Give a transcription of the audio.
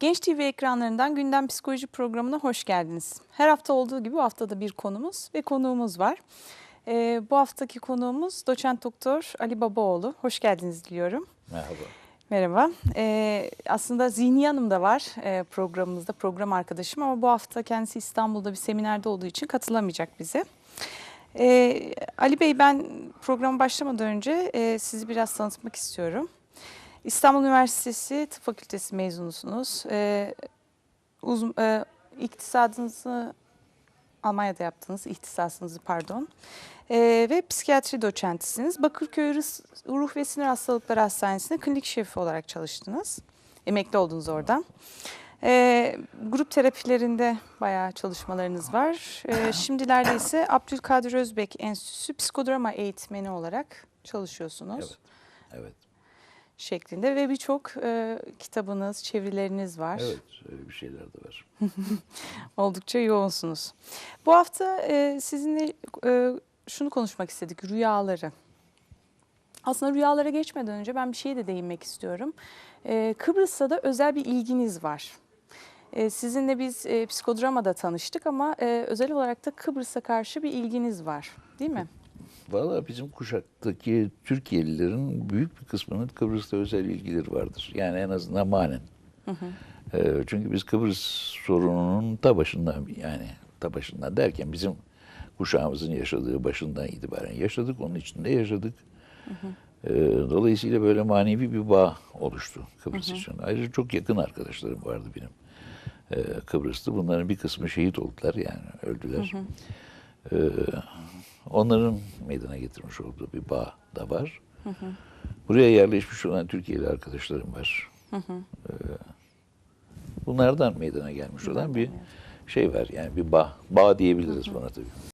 Genç TV ekranlarından Gündem Psikoloji programına hoş geldiniz. Her hafta olduğu gibi bu haftada bir konumuz ve konuğumuz var. Ee, bu haftaki konuğumuz doçent doktor Ali Babaoğlu. Hoş geldiniz diliyorum. Merhaba. Merhaba. Ee, aslında Zihni Hanım da var e, programımızda, program arkadaşım ama bu hafta kendisi İstanbul'da bir seminerde olduğu için katılamayacak bize. Ee, Ali Bey ben programa başlamadan önce e, sizi biraz tanıtmak istiyorum. İstanbul Üniversitesi Tıp Fakültesi mezunusunuz. Ee, uzun, e, iktisadınızı Almanya'da yaptınız, ihtisasınızı pardon. Ee, ve psikiyatri doçentisiniz. Bakırköy Ruh ve Sinir Hastalıkları Hastanesi'nde klinik şefi olarak çalıştınız. Emekli oldunuz oradan. Ee, grup terapilerinde bayağı çalışmalarınız var. Ee, şimdilerde ise Abdülkadir Özbek Enstitüsü psikodrama eğitmeni olarak çalışıyorsunuz Evet. Evet. Şeklinde ve birçok e, kitabınız, çevirileriniz var. Evet. Öyle bir şeyler de var. Oldukça yoğunsunuz. Bu hafta e, sizinle e, şunu konuşmak istedik, rüyaları. Aslında rüyalara geçmeden önce ben bir şeye de değinmek istiyorum. E, Kıbrıs'ta da özel bir ilginiz var. E, sizinle biz e, psikodramada tanıştık ama e, özel olarak da Kıbrıs'a karşı bir ilginiz var, değil mi? Valla bizim kuşaktaki Türkiye'lilerin büyük bir kısmının Kıbrıs'ta özel ilgileri vardır. Yani en azından manen. Ee, çünkü biz Kıbrıs sorununun ta başından yani ta başından derken bizim kuşağımızın yaşadığı başından itibaren yaşadık. Onun içinde yaşadık. Ee, dolayısıyla böyle manevi bir bağ oluştu Kıbrıs için. Ayrıca çok yakın arkadaşlarım vardı benim. Ee, Kıbrıs'ta. Bunların bir kısmı şehit oldular yani öldüler. Ee, onların meydana getirmiş olduğu bir bağ da var. Buraya yerleşmiş olan Türkiye'li arkadaşlarım var. Ee, bunlardan meydana gelmiş olan bir şey var. Yani bir bağ. Bağ diyebiliriz buna tabii.